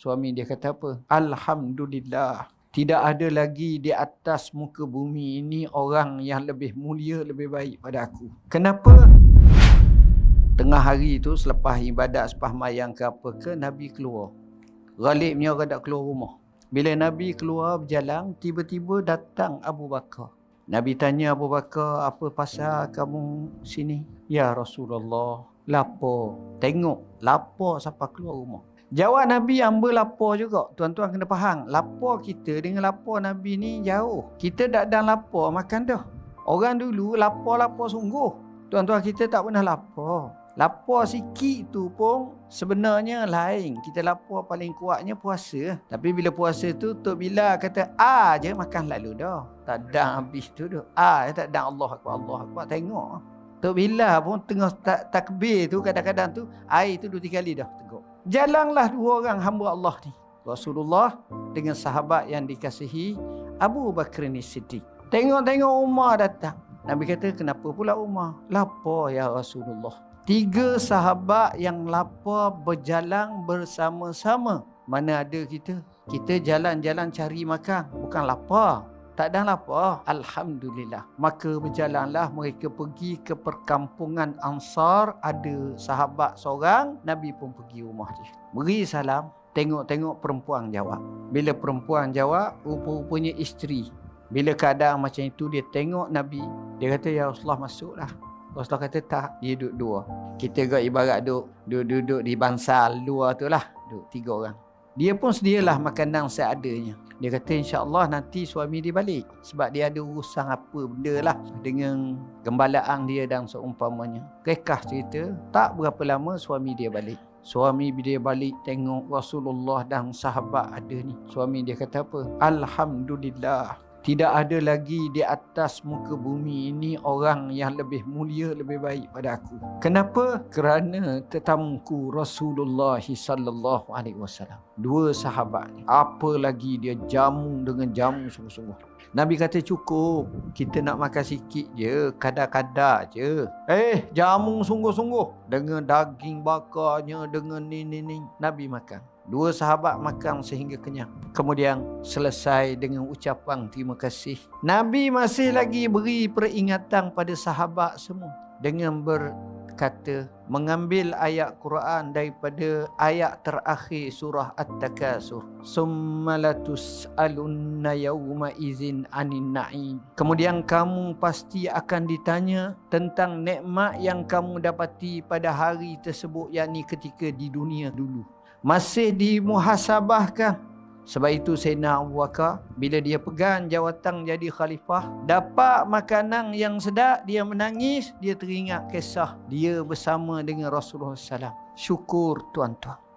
Suami dia kata apa? Alhamdulillah. Tidak ada lagi di atas muka bumi ini orang yang lebih mulia, lebih baik pada aku. Kenapa? Tengah hari itu selepas ibadat sepah mayang ke apa ke, Nabi keluar. Ghalibnya orang tak keluar rumah. Bila Nabi keluar berjalan, tiba-tiba datang Abu Bakar. Nabi tanya Abu Bakar, apa pasal kamu sini? Ya Rasulullah, lapar. Tengok, lapar siapa keluar rumah. Jawab Nabi hamba lapar juga. Tuan-tuan kena faham. Lapar kita dengan lapar Nabi ni jauh. Kita tak ada lapar makan dah. Orang dulu lapar-lapar sungguh. Tuan-tuan kita tak pernah lapar. Lapar sikit tu pun sebenarnya lain. Kita lapar paling kuatnya puasa. Tapi bila puasa tu Tok Bila kata A je makan lalu dah. Tak ada habis tu dah. A tak ada Allah Akbar. Allah Akbar tengok. Tok Bila pun tengah takbir tu kadang-kadang tu air tu dua tiga kali dah teguk. Jalanlah dua orang hamba Allah ni. Rasulullah dengan sahabat yang dikasihi Abu Bakar ni Siddiq. Tengok-tengok Umar datang. Nabi kata, kenapa pula Umar? Lapar ya Rasulullah. Tiga sahabat yang lapar berjalan bersama-sama. Mana ada kita? Kita jalan-jalan cari makan. Bukan lapar tak ada apa. Alhamdulillah. Maka berjalanlah mereka pergi ke perkampungan Ansar. Ada sahabat seorang. Nabi pun pergi rumah dia. Beri salam. Tengok-tengok perempuan jawab. Bila perempuan jawab, rupa-rupanya isteri. Bila keadaan macam itu, dia tengok Nabi. Dia kata, Ya Rasulullah masuklah. Rasulullah kata, tak. Dia duduk dua. Kita ke ibarat duduk, duduk-duduk di bansal luar tu lah. Duduk tiga orang. Dia pun sedialah makanan seadanya. Dia kata insyaAllah nanti suami dia balik. Sebab dia ada urusan apa benda lah dengan gembalaan dia dan seumpamanya. Kekah cerita, tak berapa lama suami dia balik. Suami dia balik tengok Rasulullah dan sahabat ada ni. Suami dia kata apa? Alhamdulillah. Tidak ada lagi di atas muka bumi ini orang yang lebih mulia, lebih baik pada aku. Kenapa? Kerana tetamuku Rasulullah sallallahu alaihi wasallam. Dua sahabat ni. Apa lagi dia jamu dengan jamu sungguh-sungguh. Nabi kata cukup. Kita nak makan sikit je, kadar-kadar je. Eh, jamu sungguh-sungguh dengan daging bakarnya dengan ni ni ni. Nabi makan. Dua sahabat makan sehingga kenyang. Kemudian selesai dengan ucapan terima kasih. Nabi masih lagi beri peringatan pada sahabat semua. Dengan berkata, mengambil ayat Quran daripada ayat terakhir surah At-Takasur. Summalatus alunna yawma izin anin na'im. Kemudian kamu pasti akan ditanya tentang nikmat yang kamu dapati pada hari tersebut yakni ketika di dunia dulu masih dimuhasabahkan. Sebab itu Sayyidina Abu Bakar bila dia pegang jawatan jadi khalifah, dapat makanan yang sedap, dia menangis, dia teringat kisah dia bersama dengan Rasulullah SAW. Syukur tuan-tuan.